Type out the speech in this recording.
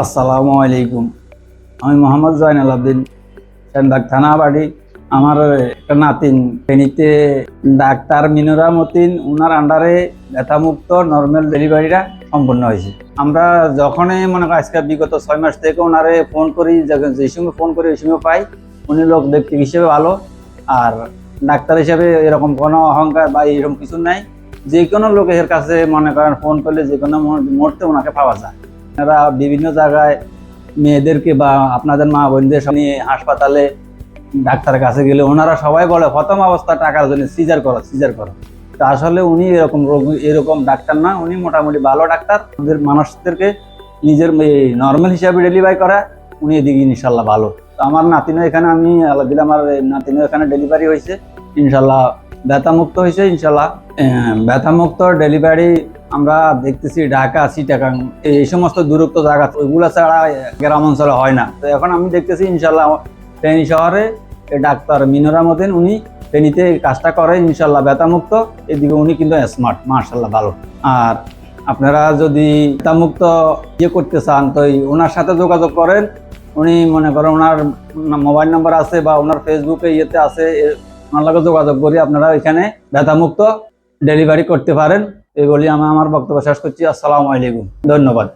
আসসালামু আলাইকুম। আমি মোহাম্মদ জয়নাল আবদিন, সেনবাগ থানা বাড়ি। আমার একটা নাতিন, ফেনীতে ডাক্তার মিনুরা মতিন ওনার আন্ডারে ব্যথামুক্ত নর্মাল ডেলিভারিটা সম্পন্ন হয়েছে। আমরা যখনই মনে করি আজকে বিগত ছয় মাস থেকে ওনারে ফোন করি যে সময় ফোন করি, ওই সময় পাই, উনি লোক ব্যক্তি হিসেবে ভালো। আর ডাক্তার হিসেবে এরকম কোনো অহংকার বা এরকম কিছু নাই। যে কোনো লোকের কাছে মনে করেন ফোন করলে যে কোনো মুহূর্তে ওনাকে পাওয়া যায়। আপনারা বিভিন্ন জায়গায় মেয়েদেরকে বা আপনাদের মা বোনদের নিয়ে হাসপাতালে, ডাক্তারের কাছে গেলে ওনারা সবাই বলে, প্রথম অবস্থা টাকার জন্য, সিজার করো সিজার করো। তা আসলে উনি এরকম রোগী, এরকম ডাক্তার না, উনি মোটামুটি ভালো ডাক্তার। আমাদের মানুষদেরকে নিজের নর্মাল হিসাবে ডেলিভারি করা উনি এদিকে ইনশাল্লাহ ভালো। তো আমার নাতিনও এখানে, আমি আল্লাহ দিলে আমার নাতিনও এখানে ডেলিভারি হয়েছে। ইনশাল্লাহ ব্যথামুক্ত হয়েছে, ইনশাল্লাহ ব্যথামুক্ত ডেলিভারি আমরা দেখতেছি ঢাকা চিটাগাং এই সমস্ত দূরত্ব জায়গা, ওইগুলো ছাড়া গ্রাম অঞ্চলে হয় না। তো এখন আমি দেখতেছি, ইনশাল্লাহ, ফেনী শহরে ডাক্তার মিনোরা মতেন উনি ফেনীতে কাজটা করে, ইনশাল্লাহ ব্যথামুক্ত। এদিকে উনি কিন্তু স্মার্ট মার্শাল্লাহ ভালো। আর আপনারা যদি ব্যথামুক্ত ইয়ে করতে চান, তো ওনার সাথে যোগাযোগ করেন। উনি মনে করেন ওনার মোবাইল নাম্বার আছে বা ওনার ফেসবুকে ইয়েতে আছে ওনার লগে যোগাযোগ করি, আপনারা এখানে ব্যথামুক্ত ডেলিভারি করতে পারেন। এই বলি আমি আমার বক্তব্য শেষ করছি। আসসালামু আলাইকুম। ধন্যবাদ।